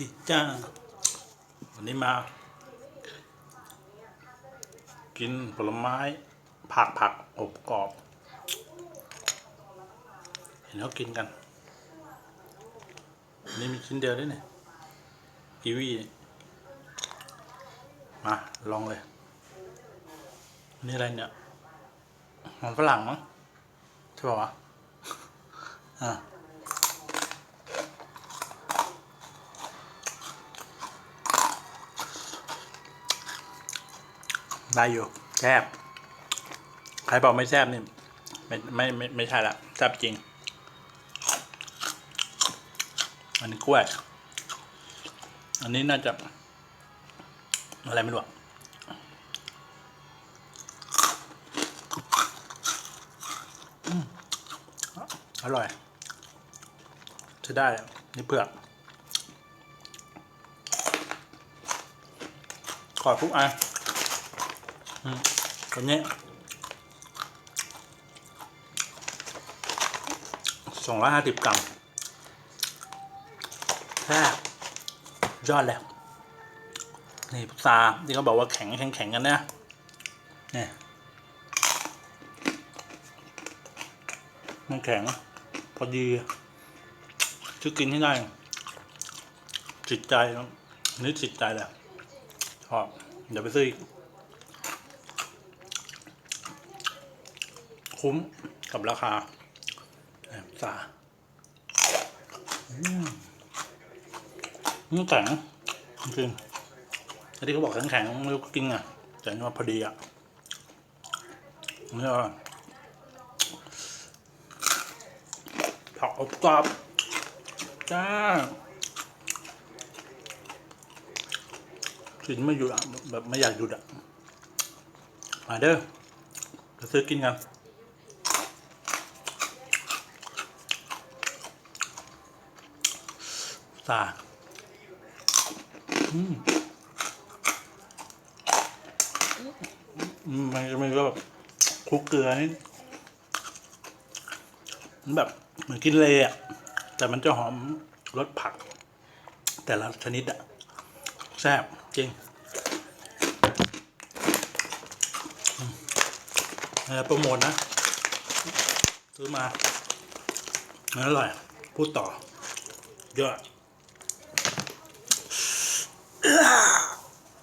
ดีจ้า วันนี้มา กินผลไม้ ผักผักอบกรอบ เห็นเขากินกันนนี่มีชิ้นเดียวด้วยเนี่ยกีวีมา ลองเลย นี่อะไรเนี่ยมันฝรั่งมั้งใช่ป่าวะ อะ ได้อยู่แซ่บใครบอกไม่แซ่บนี่ไม่ไม่ไม่ไม่ใช่ละแซ่บจริง อันนี้กล้วย อันนี้น่าจะอะไรไม่รู้อร่อยใช้ได้นี่เผือกขอดทุกอัน ตัวนี้สองร้อยห้าสิบกรัมแค่ยอดแล้วนี่พุทราที่เขาบอกว่าแข็งแข็งแข็งกันนะนี่มันแข็ง พอดีชื่อกินให้ได้ จิตใจนี่จิตใจแหละชอบเดี๋ยวไปซื้ออีก คุ้มกับราคาแสาอืมนี่แข็งจริงๆที่เขาบอกแข็งแข็งๆไม่รู้กินอะ แต่นี่ว่าพอดีอะนี่ก็ผักอบกรอบจ้ากินไม่หยุดอะแบบไม่อยากหยุดอะ มาเด้อไปซื้อกินกันาอืมมันมันก็แบบคลุกเกลือให้มันแบบเหมือนกินเลยอะ แต่มันจะหอมรสผัก แต่ละชนิดอะ แซ่บจริงโปรโมทนะ ซื้อมาอร่อย พูดต่อ เยอะ Ugh.